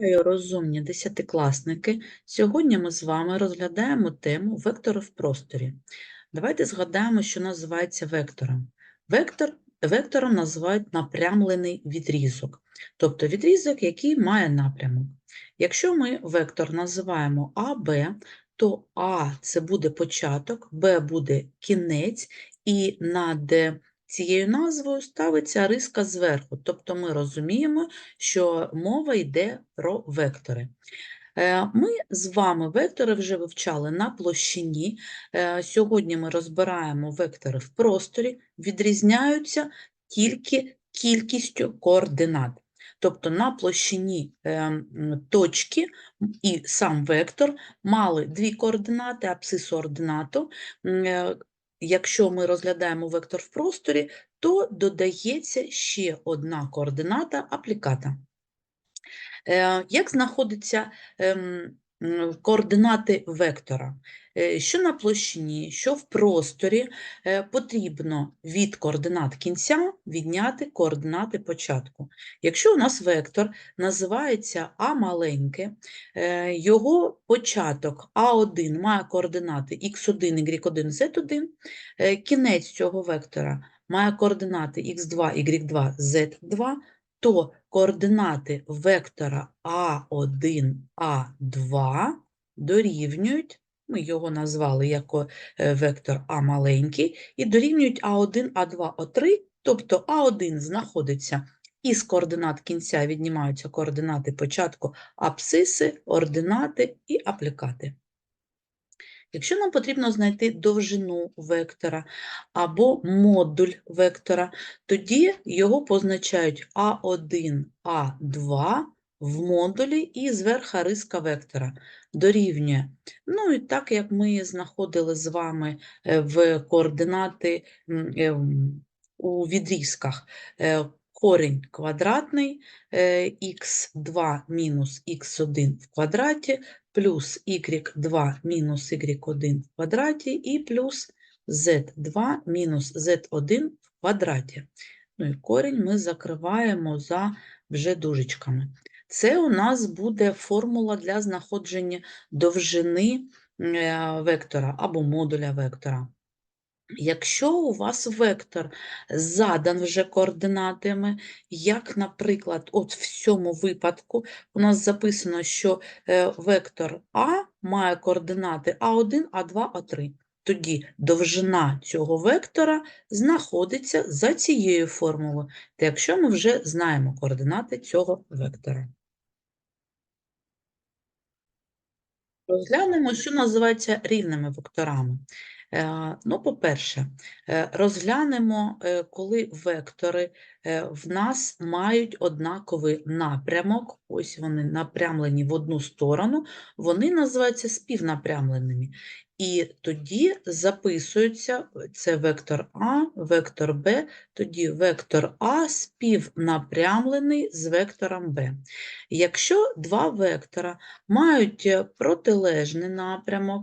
Вітаю, розумні десятикласники. Сьогодні ми з вами розглядаємо тему вектори в просторі. Давайте згадаємо, що називається вектором. Вектор, вектором називають напрямлений відрізок, тобто відрізок, який має напрямок. Якщо ми вектор називаємо АБ, то А це буде початок, Б буде кінець, і над цією назвою ставиться риска зверху. Тобто ми розуміємо, що мова йде про вектори. Е, Ми з вами вектори вже вивчали на площині. Е, Сьогодні ми розбираємо вектори в просторі, відрізняються тільки кількістю координат. Тобто на площині е, точки і сам вектор мали дві координати, абсцису ординату. Якщо ми розглядаємо вектор в просторі, то додається ще одна координата апліката. Е, Як знаходяться ем, координати вектора? Е, Що на площині, що в просторі, е, потрібно від координат кінця відняти координати початку. Якщо у нас вектор називається А маленьке, е, його початок А1 має координати х1, y1, z1, е, кінець цього вектора має координати х2, y2, z2, то координати вектора А1, А2 дорівнюють, ми його назвали як е, вектор А маленький, і дорівнюють А1, А2, О3, тобто А1 знаходиться із координат кінця віднімаються координати початку абсциси, ординати і аплікати. Якщо нам потрібно знайти довжину вектора або модуль вектора, тоді його позначають А1, А2 в модулі і зверха риска вектора дорівнює. Ну і так як ми знаходили з вами е, в координати м, е, м, у відрізках е, корінь квадратний х2 мінус х1 в квадраті плюс y2 мінус y1 в квадраті і плюс z2 мінус z1 в квадраті. Ну і корінь ми закриваємо за вже дужечками. Це у нас буде формула для знаходження довжини е, вектора або модуля вектора. Якщо у вас вектор задан вже координатами, як, наприклад, от в цьому випадку у нас записано, що е, вектор А має координати А1, А2, А3. Тоді довжина цього вектора знаходиться за цією формулою, та якщо ми вже знаємо координати цього вектора. Розглянемо, що називається рівними векторами. Е, Ну, по-перше, е, розглянемо, е, коли вектори в нас мають однаковий напрямок, ось вони напрямлені в одну сторону, вони називаються співнапрямленими. І тоді записується це вектор А, вектор Б, тоді вектор А співнапрямлений з вектором Б. Якщо два вектора мають протилежний напрямок,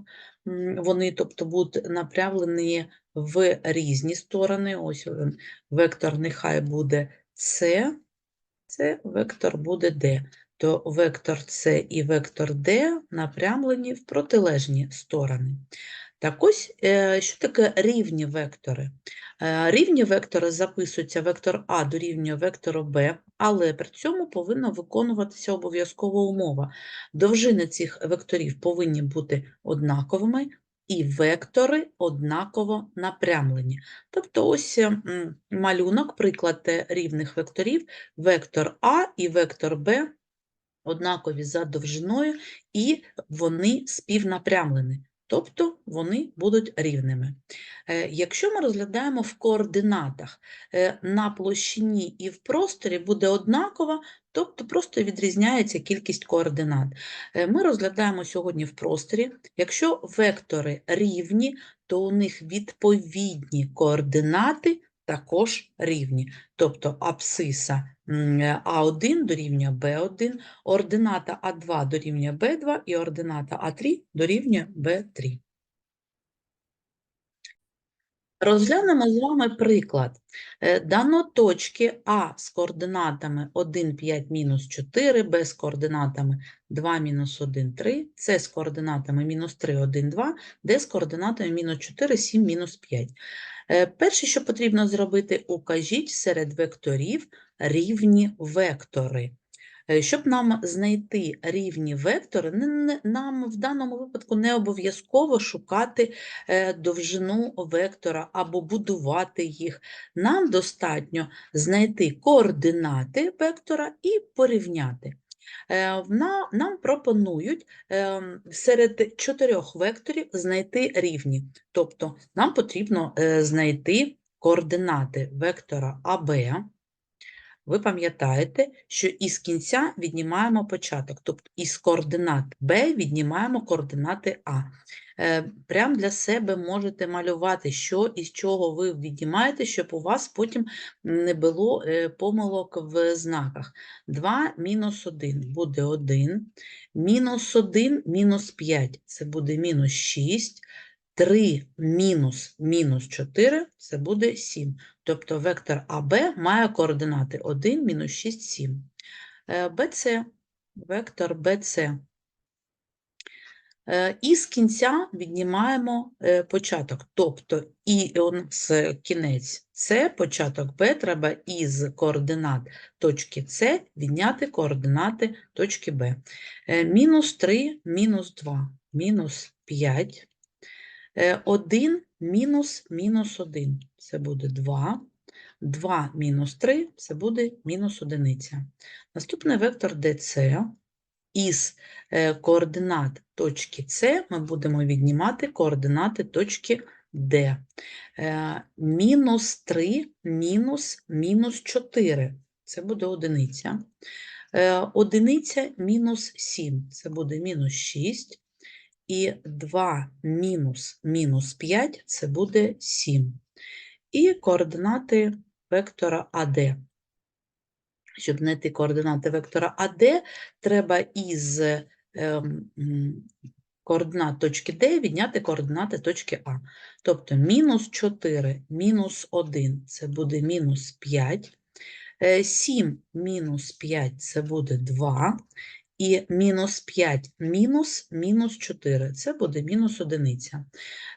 вони, тобто, будуть напрямлені в різні сторони. Ось він, вектор нехай буде С, це вектор буде Д. То вектор С і вектор Д напрямлені в протилежні сторони. Так ось, е, що таке рівні вектори? Е, Рівні вектори записуються вектор А дорівнює вектору Б, але при цьому повинна виконуватися обов'язкова умова. Довжини цих векторів повинні бути однаковими, і вектори однаково напрямлені. Тобто ось малюнок, приклад е, рівних векторів, вектор А і вектор Б однакові за довжиною, і вони співнапрямлені. Тобто вони будуть рівними. Е, Якщо ми розглядаємо в координатах е, на площині і в просторі буде однакова, тобто просто відрізняється кількість координат. Е, Ми розглядаємо сьогодні в просторі. Якщо вектори рівні, то у них відповідні координати також рівні. Тобто абсциса м, А1 дорівнює Б1, ордината А2 дорівнює Б2 і ордината А3 дорівнює Б3. Розглянемо з вами приклад. Е, Дано точки А з координатами 1, 5, мінус 4, Б з координатами 2, мінус 1, 3, С з координатами мінус 3, 1, 2, Д з координатами мінус 4, 7, мінус 5. Е, Перше, що потрібно зробити, укажіть серед векторів рівні вектори. Е, Щоб нам знайти рівні вектори, нам в даному випадку не обов'язково шукати е, довжину вектора або будувати їх. Нам достатньо знайти координати вектора і порівняти. Е, Нам пропонують ем, серед чотирьох векторів знайти рівні. Тобто нам потрібно е, знайти координати вектора АБ. Ви пам'ятаєте, що із кінця віднімаємо початок, тобто із координат Б віднімаємо координати А. Е, Прям для себе можете малювати, що із чого ви віднімаєте, щоб у вас потім не було е, помилок в знаках. 2 мінус 1 буде 1, мінус 1 мінус 5 це буде мінус 6, 3 мінус мінус 4 це буде 7. Тобто вектор АБ має координати 1, мінус 6, 7. Е, БЦ, вектор БЦ. Е, І з кінця віднімаємо е, початок. Тобто і у нас кінець С, початок Б, треба із координат точки С відняти координати точки Б. Е, Мінус 3, мінус 2, мінус 5. 1 мінус мінус 1 – це буде 2. 2 мінус 3 – це буде мінус 1. Наступний вектор DC із е, координат точки С ми будемо віднімати координати точки D. Е, Мінус 3 мінус мінус 4 – це буде одиниця. Е, Одиниця мінус 7 – це буде мінус 6. І 2 мінус мінус 5 – це буде 7. І координати вектора АД. Щоб знайти координати вектора АД, треба із ем, координат точки Д відняти координати точки А. Тобто мінус 4 мінус 1 – це буде мінус 5. 7 мінус 5 – це буде 2. І мінус 5 мінус мінус 4 – це буде мінус одиниця.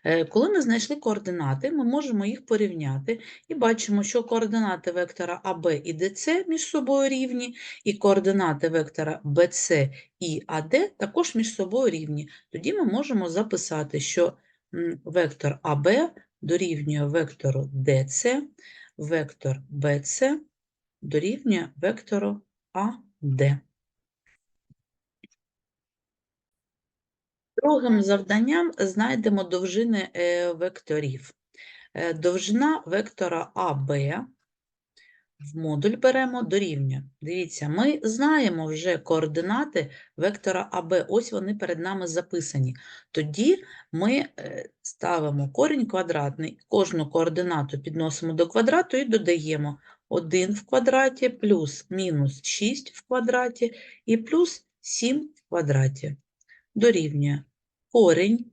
Е, Коли ми знайшли координати, ми можемо їх порівняти і бачимо, що координати вектора АБ і ДЦ між собою рівні, і координати вектора БЦ і АД також між собою рівні. Тоді ми можемо записати, що вектор АБ дорівнює вектору ДЦ, вектор БЦ дорівнює вектору АД. Другим завданням знайдемо довжини е, векторів. Е, Довжина вектора АБ в модуль беремо дорівнює. Дивіться, ми знаємо вже координати вектора АБ, ось вони перед нами записані. Тоді ми е, ставимо корінь квадратний, кожну координату підносимо до квадрату і додаємо 1 в квадраті плюс мінус 6 в квадраті і плюс 7 в квадраті. Дорівнює корінь.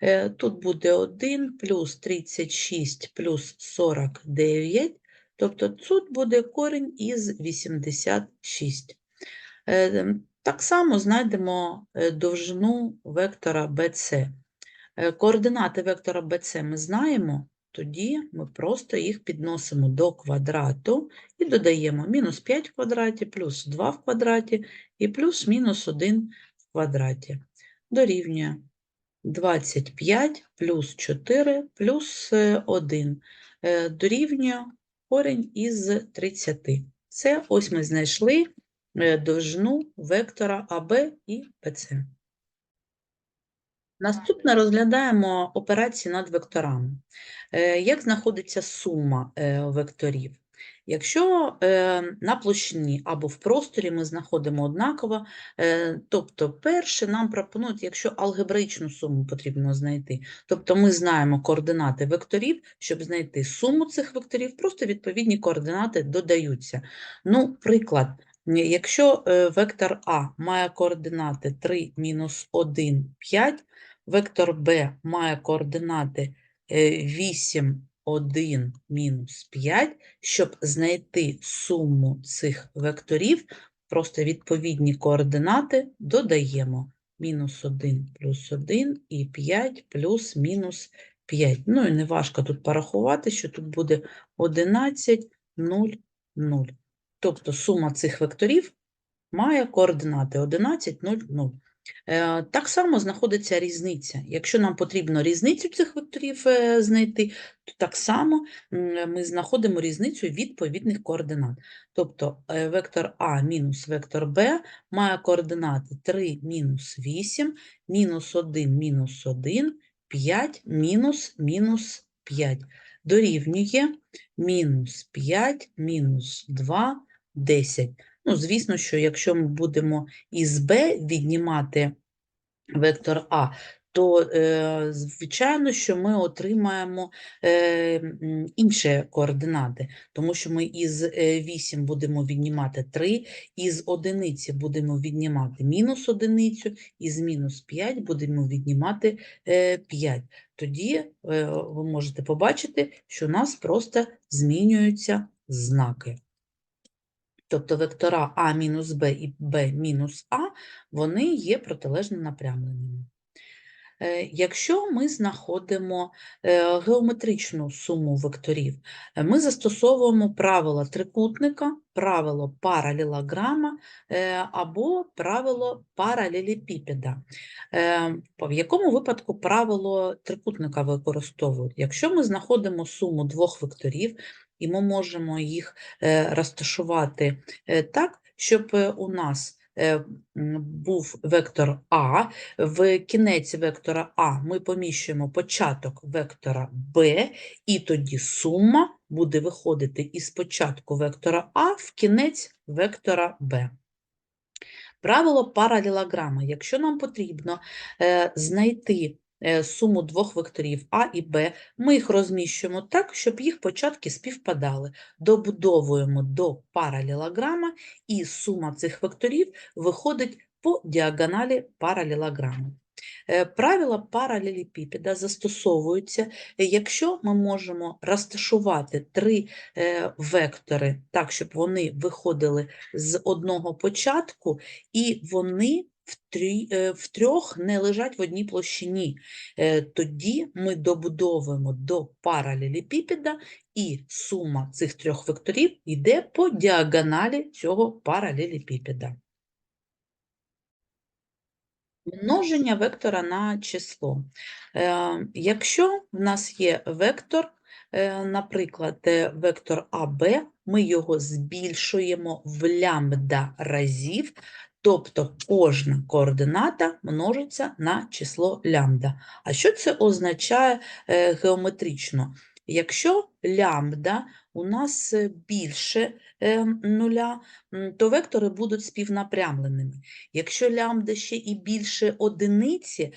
Е, Тут буде 1 плюс 36 плюс 49, тобто тут буде корінь із 86. Е, Так само знайдемо е, довжину вектора BC. Координати вектора BC ми знаємо, тоді ми просто їх підносимо до квадрату і додаємо мінус 5 в квадраті, плюс 2 в квадраті і плюс мінус 1 в квадраті. Дорівнює 25 плюс 4 плюс 1 дорівнює корінь із 30. Це ось ми знайшли е, довжину вектора АБ і БЦ. Наступне розглядаємо операції над векторами. Е, Як знаходиться сума е, векторів? Якщо е, на площині або в просторі ми знаходимо однаково, е, тобто перше нам пропонують, якщо алгебраїчну суму потрібно знайти, тобто ми знаємо координати векторів, щоб знайти суму цих векторів, просто відповідні координати додаються. Ну, приклад, якщо е, вектор А має координати 3, мінус 1, 5, вектор Б має координати е, 8, 1, мінус 5, щоб знайти суму цих векторів, просто відповідні координати додаємо. Мінус 1 плюс 1 і 5 плюс мінус 5. Ну і не важко тут порахувати, що тут буде 11, 0, 0. Тобто сума цих векторів має координати 11, 0, 0. Е, Так само знаходиться різниця. Якщо нам потрібно різницю цих векторів е, знайти, то так само ми знаходимо різницю відповідних координат. Тобто е, вектор А мінус вектор Б має координати 3 мінус 8, мінус 1 мінус 1, 5 мінус мінус 5. Дорівнює мінус 5 мінус 2, 10. Ну, звісно, що якщо ми будемо із b віднімати вектор А, то, е, звичайно, що ми отримаємо е, інші координати, тому що ми із е, 8 будемо віднімати 3, із одиниці будемо віднімати мінус одиницю, із мінус 5 будемо віднімати е, 5. Тоді е, ви можете побачити, що у нас просто змінюються знаки. Тобто вектора А мінус Б і Б мінус А, вони є протилежно напрямленими. Е, Якщо ми знаходимо е, геометричну суму векторів, е, ми застосовуємо правило трикутника, правило паралелограма або правило паралелепіпеда. В якому випадку правило трикутника використовують? Якщо ми знаходимо суму двох векторів, і ми можемо їх е, розташувати е, так, щоб е, у нас був вектор А, в кінець вектора А ми поміщуємо початок вектора Б, і тоді сума буде виходити із початку вектора А в кінець вектора Б. Правило паралелограма. Якщо нам потрібно знайти суму двох векторів А і Б, ми їх розміщуємо так, щоб їх початки співпадали. Добудовуємо до паралелограма, і сума цих векторів виходить по діагоналі паралелограму. Е, Правила паралелепіпеда застосовуються, е, якщо ми можемо розташувати три е, вектори так, щоб вони виходили з одного початку, і вони е, в трьох не лежать в одній площині. Е, Тоді ми добудовуємо до паралелепіпеда, і сума цих трьох векторів йде по діагоналі цього паралелепіпеда. Множення вектора на число. Е, Якщо в нас є вектор, наприклад, вектор АБ, ми його збільшуємо в лямбда разів, тобто кожна координата множиться на число лямбда. А що це означає е, геометрично? Якщо лямбда у нас е, більше е, нуля, то вектори будуть співнапрямленими. Якщо лямбда ще і більше одиниці,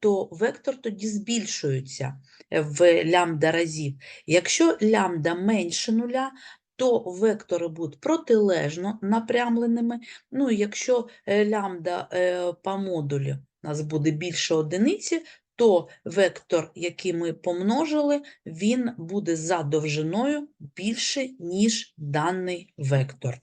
то вектор тоді збільшується в лямбда разів. Якщо лямбда менше нуля, то вектори будуть протилежно напрямленими. Ну, і якщо е, лямбда е, по модулі у нас буде більше одиниці, то вектор, який ми помножили, він буде за довжиною більше, ніж даний вектор.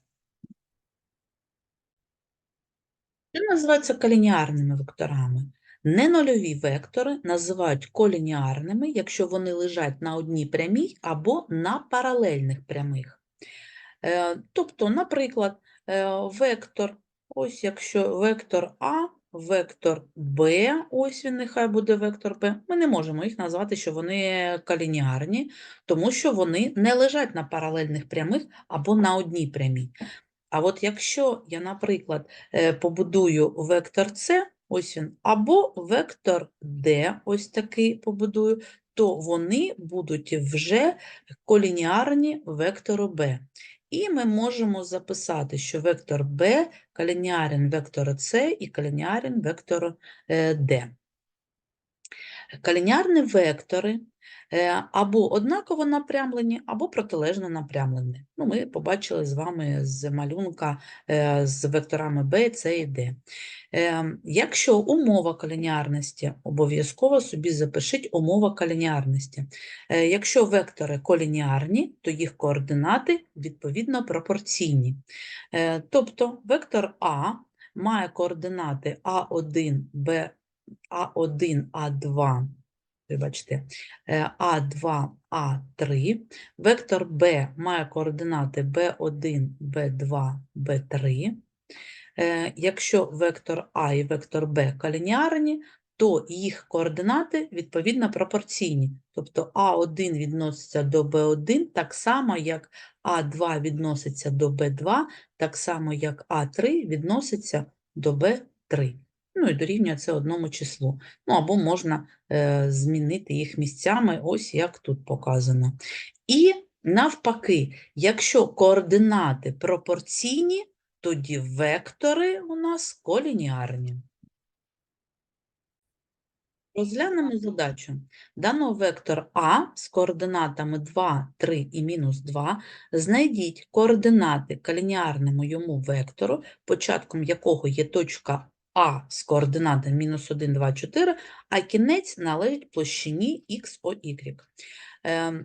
Що називається колініарними векторами? Ненульові вектори називають колініарними, якщо вони лежать на одній прямій або на паралельних прямих. Е, Тобто, наприклад, е, вектор, ось якщо вектор А, вектор Б, ось він нехай буде вектор Б, ми не можемо їх назвати, що вони колініарні, тому що вони не лежать на паралельних прямих або на одній прямій. А от якщо я, наприклад, е, побудую вектор С, ось він, або вектор D, ось такий побудую, то вони будуть вже колініарні вектору B. І ми можемо записати, що вектор B калінярен вектору C і калінярен вектору е, D. Калінярні вектори Е, Або однаково напрямлені, або протилежно напрямлені. Ну, ми побачили з вами з малюнка е, з векторами b, c і d. Е, Якщо умова колініарності, обов'язково собі запишіть умова колініарності. Е, Якщо вектори колініарні, то їх координати відповідно пропорційні. Е, Тобто вектор А має координати А1, Б, А1, А2, вибачте, е, А2, А3. Вектор Б має координати B1, B2, B3. Е, Якщо вектор А і вектор Б колініарні, то їх координати відповідно пропорційні. Тобто А1 відноситься до Б1 так само, як А2 відноситься до Б2, так само, як А3 відноситься до Б3. Ну і дорівнює це одному числу. Ну або можна е, змінити їх місцями, ось як тут показано. І навпаки, якщо координати пропорційні, тоді вектори у нас колініарні. Розглянемо задачу. Дано вектор А з координатами 2, 3 і мінус 2. Знайдіть координати колініарному йому вектору, початком якого є точка А з координатами мінус 1, 2, 4, а кінець належить площині XOY. Ем,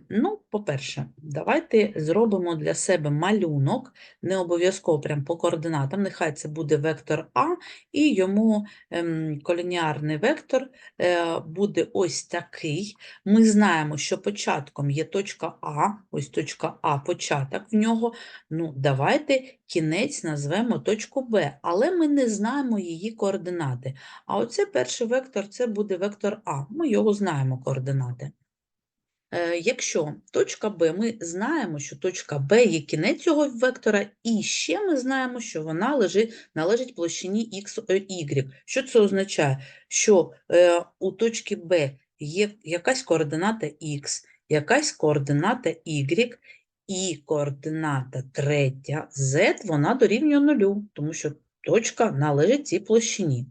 ну, по-перше, давайте зробимо для себе малюнок, не обов'язково прям по координатам, нехай це буде вектор А, і йому ем, колініарний вектор е, буде ось такий. Ми знаємо, що початком є точка А, ось точка А, початок в нього. Ну, давайте кінець назвемо точку Б, але ми не знаємо її координати. А оце перший вектор, це буде вектор А, ми його знаємо координати. Е, Якщо точка Б, ми знаємо, що точка Б є кінець цього вектора, і ще ми знаємо, що вона лежить, належить площині X, Y. Що це означає? Що е, у точки Б є якась координата X, якась координата Y, і координата третя Z, вона дорівнює нулю, тому що точка належить цій площині.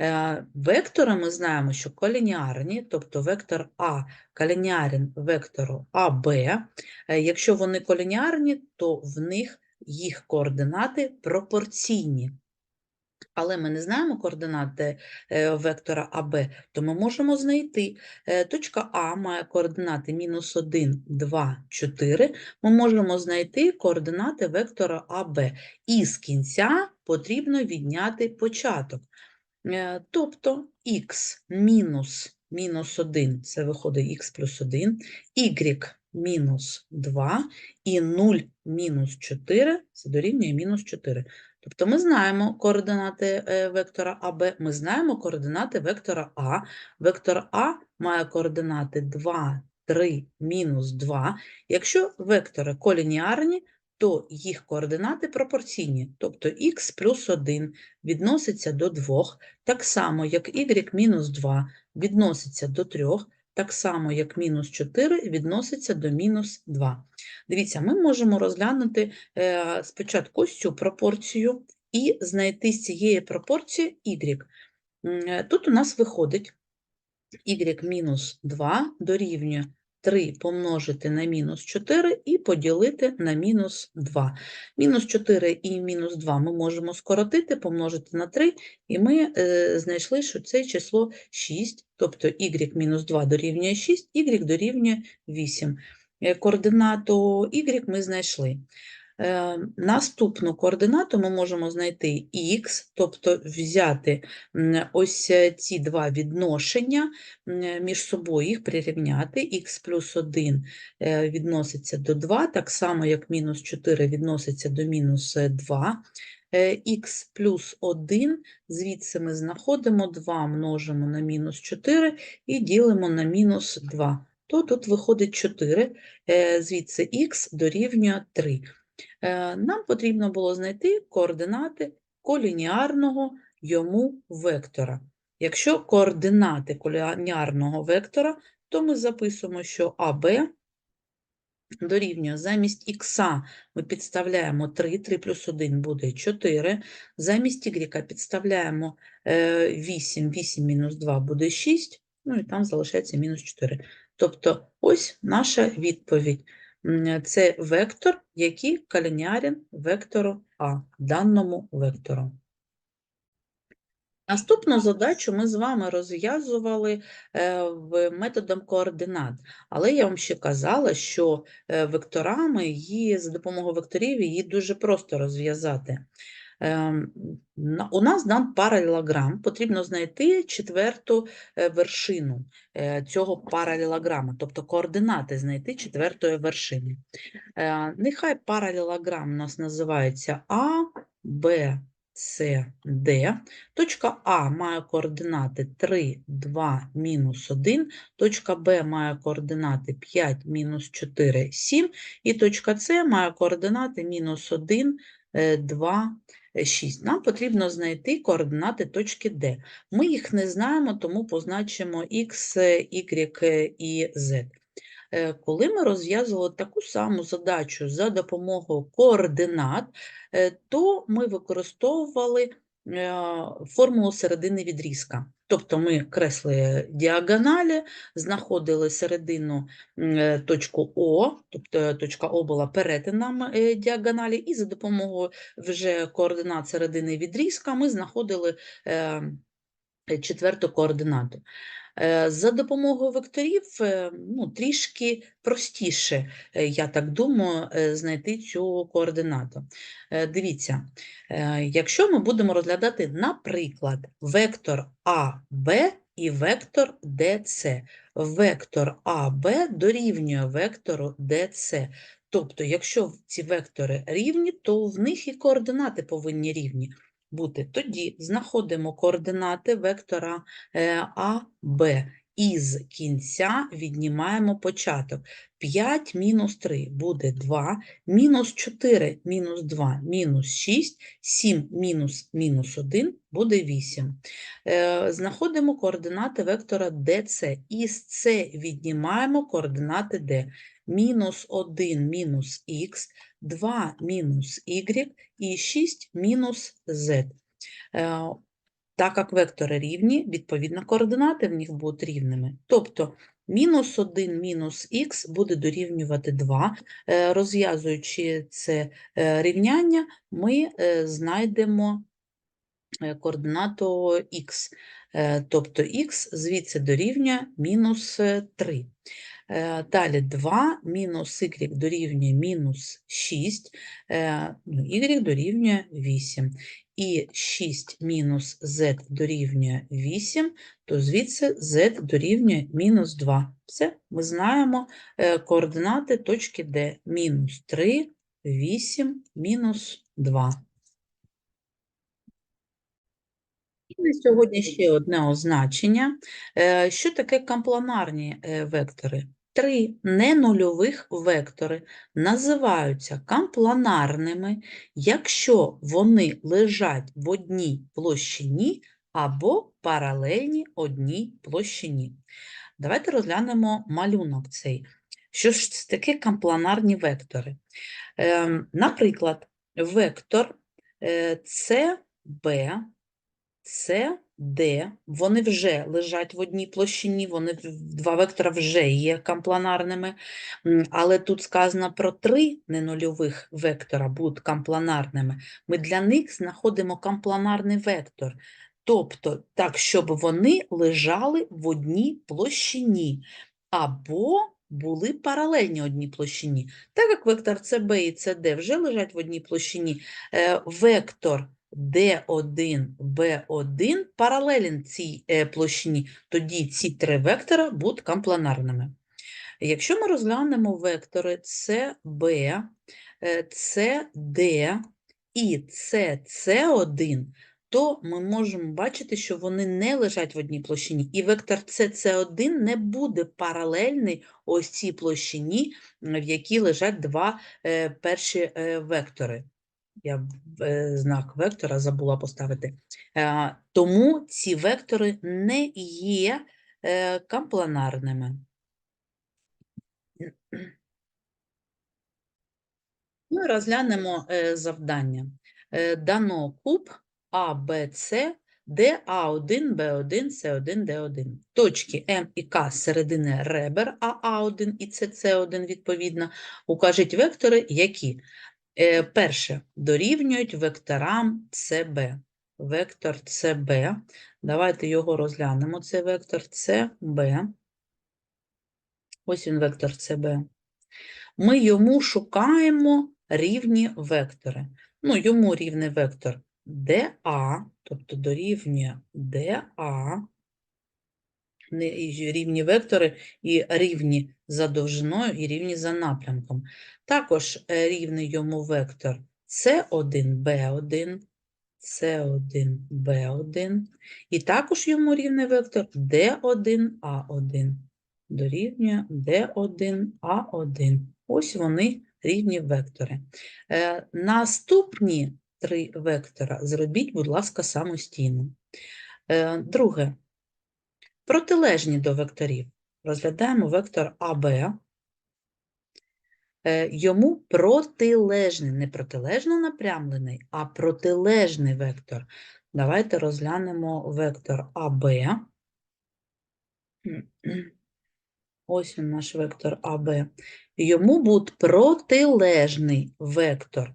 Е, Вектори ми знаємо, що колініарні, тобто вектор А колініарен вектору АБ. Е, Якщо вони колініарні, то в них їх координати пропорційні. Але ми не знаємо координати е, вектора АБ, то ми можемо знайти. Точка А має координати мінус 1, 2, 4. Ми можемо знайти координати вектора АБ. І з кінця потрібно відняти початок. Е, Тобто х мінус мінус 1, це виходить х плюс 1, y мінус 2 і 0 мінус 4, це дорівнює мінус 4. Тобто ми знаємо координати е, вектора АБ, ми знаємо координати вектора А. Вектор А має координати 2, 3, мінус 2. Якщо вектори колініарні, то їх координати пропорційні, тобто х плюс 1 відноситься до 2, так само, як y мінус 2 відноситься до 3, так само, як мінус 4 відноситься до мінус 2. Дивіться, ми можемо розглянути е, спочатку ось цю пропорцію і знайти з цієї пропорції y. Е, Тут у нас виходить y мінус 2 дорівнює 3 помножити на мінус 4 і поділити на мінус 2. Мінус 4 і мінус 2 ми можемо скоротити, помножити на 3, і ми е, знайшли, що це число 6, тобто y мінус 2 дорівнює 6, y дорівнює 8. Е, Координату y ми знайшли. Е, Наступну координату ми можемо знайти х, тобто взяти ось е, ці два відношення між собою, їх прирівняти. х плюс 1 е, відноситься до 2, так само як мінус 4 відноситься до мінус е, 2. х плюс 1, звідси ми знаходимо 2 множимо на мінус 4 і ділимо на мінус 2. То тут виходить 4, е, звідси х дорівнює 3. Е, Нам потрібно було знайти координати колініарного йому вектора. Якщо координати колініарного вектора, то ми записуємо, що АБ дорівнює замість х ми підставляємо 3, 3 плюс 1 буде 4, замість y підставляємо е, 8, 8 мінус 2 буде 6, ну і там залишається мінус 4. Тобто ось наша відповідь. Це вектор, який калінярен вектору А, даному вектору. Наступну задачу ми з вами розв'язували е, методом координат, але я вам ще казала, що е, векторами її за допомогою векторів її дуже просто розв'язати. Ем, У нас дан паралелограм, потрібно знайти четверту е, вершину е, цього паралелограма, тобто координати знайти четвертої вершини. Е, Нехай паралелограм у нас називається А, Б, С, Д. Точка А має координати 3, 2, мінус 1, точка Б має координати 5, мінус 4, 7, і точка С має координати мінус 1, 2, 6. Нам потрібно знайти координати точки Д. Ми їх не знаємо, тому позначимо X, Y і Z. Е, Коли ми розв'язували таку саму задачу за допомогою координат, е, то ми використовували формулу середини відрізка. Тобто ми креслили діагоналі, знаходили середину е, точку О, тобто точка О була перетином е, діагоналі, і за допомогою вже координат середини відрізка ми знаходили е, четверту координату. Е, За допомогою векторів е, ну, трішки простіше, е, я так думаю, знайти цю координату. Дивіться, якщо ми будемо розглядати, наприклад, вектор АБ і вектор ДЦ. Вектор АБ дорівнює вектору ДЦ. Тобто, якщо ці вектори рівні, то в них і координати повинні рівні бути. Тоді знаходимо координати вектора е, А, Б. Із кінця віднімаємо початок. 5 мінус 3 буде 2, мінус 4 мінус 2 мінус 6, 7 мінус мінус 1 буде 8. Е, Знаходимо координати вектора DC. Із С віднімаємо координати D. Мінус 1 мінус х, 2 мінус y і 6 мінус z. Так як вектори рівні, відповідно, координати в них будуть рівними. Тобто мінус 1 мінус х буде дорівнювати 2. Е, Розв'язуючи це е, рівняння, ми е, знайдемо координату х. Тобто х звідси дорівнює мінус е, 3. Е, Далі 2 мінус y дорівнює мінус 6, е, ну, y дорівнює 8. І 6 мінус z дорівнює 8, то звідси z дорівнює мінус 2. Все, ми знаємо е, координати точки D. Мінус 3, 8, мінус 2. І на сьогодні ще одне означення. Е, Що таке компланарні е, вектори? Три ненульових вектори називаються компланарними, якщо вони лежать в одній площині або паралельні одній площині. Давайте розглянемо малюнок цей. Що ж таке компланарні вектори? Ем, Наприклад, вектор CB це D, вони вже лежать в одній площині, вони два вектора вже є компланарними, М, але тут сказано про три ненульових вектора будуть компланарними. Ми для них знаходимо компланарний вектор, тобто так, щоб вони лежали в одній площині або були паралельні одній площині. Так як вектор CB і CD вже лежать в одній площині, е, вектор D1, B1 паралелен цій е, площині, тоді ці три вектора будуть компланарними. Якщо ми розглянемо вектори CB, е, CD і CC1, то ми можемо бачити, що вони не лежать в одній площині, і вектор CC1 не буде паралельний ось цій площині, в якій лежать два е, перші е, вектори. Я е, знак вектора забула поставити. Е, Тому ці вектори не є е, компланарними. Ну і розглянемо завдання. Дано куб А, Б, С де А1, Б1, С1, Д1. Точки М і К середини ребер АА1 і СС1 відповідно. Укажіть вектори, які перше дорівнюють векторам СБ. Вектор СБ. Давайте його розглянемо. Це вектор СБ. Ось він вектор СБ. Ми йому шукаємо рівні вектори. Ну, йому рівний вектор ДА, тобто дорівнює ДА, не- рівні вектори і рівні за довжиною, і рівні за напрямком. Також е, рівний йому вектор С1, Б1, С1, Б1, і також йому рівний вектор D1, А1 дорівнює D1, А1. Ось вони рівні вектори. Е, Наступні три вектора зробіть, будь ласка, самостійно. Е, Друге. Протилежні до векторів. Розглядаємо вектор АБ. Е, Йому протилежний, не протилежно напрямлений, а протилежний вектор. Давайте розглянемо вектор АБ. Ось він наш вектор АБ. Йому буде протилежний вектор.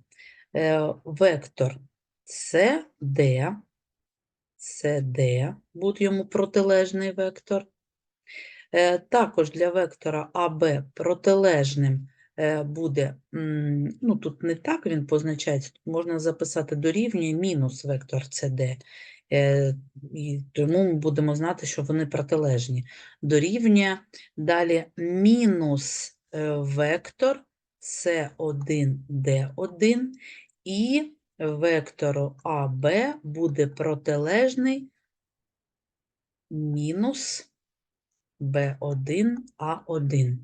Е, Вектор СД. СД буде йому протилежний вектор. Е, Також для вектора АБ протилежним е, буде, ну тут не так він позначається, тут можна записати дорівнює мінус вектор СД. Е, І тому ми будемо знати, що вони протилежні. Dорівнює далі мінус вектор С1, Д1 і вектору АБ буде протилежний мінус B1, A1.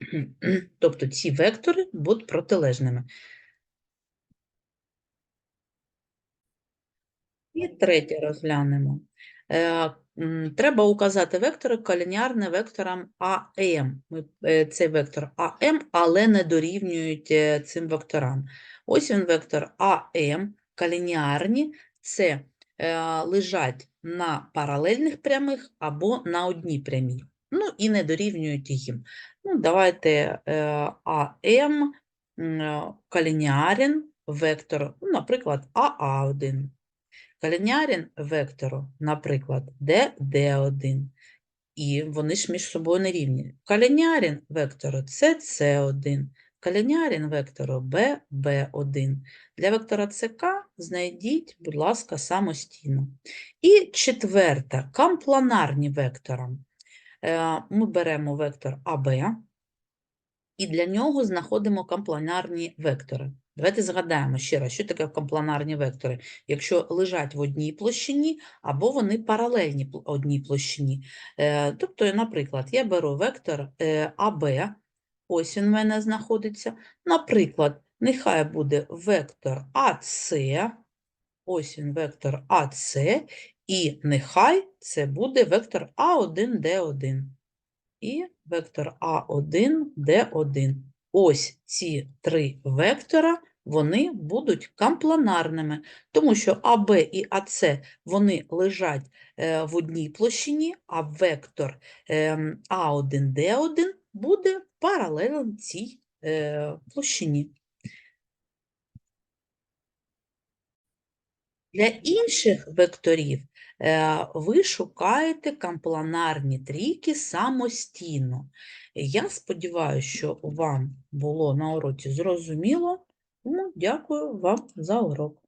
Тобто ці вектори будуть протилежними. І третє розглянемо. Е, Треба указати вектори колініарні векторам АМ. Е, Цей вектор АМ, але не дорівнюють е, цим векторам. Ось він вектор АМ, колініарні, це е, лежать на паралельних прямих або на одній прямій. Ну і не дорівнюють їм. Ну, давайте е, АМ е, колініарен вектор, ну, наприклад, АА1. Колініарен вектору, наприклад, ДД1. І вони ж між собою не рівні. Колініарен вектору СС1, колініарен вектору ББ1. Для вектора ЦК знайдіть, будь ласка, самостійно. І четверте, компланарні векторам. Е, Ми беремо вектор АБ, і для нього знаходимо компланарні вектори. Давайте згадаємо ще раз, що таке компланарні вектори. Якщо лежать в одній площині, або вони паралельні одній площині. Е, Тобто, наприклад, я беру вектор е, АБ, ось він в мене знаходиться. Наприклад, нехай буде вектор АС, ось він вектор АС, і нехай це буде вектор А1Д1 і вектор А1, Д1. Ось ці три вектора, вони будуть компланарними, тому що АБ і АС, вони лежать е, в одній площині, а вектор ем, А1, Д1 буде паралелен цій е, площині. Для інших векторів е, ви шукаєте компланарні трійки самостійно. Я сподіваюся, що вам було на уроці зрозуміло, тому дякую вам за урок.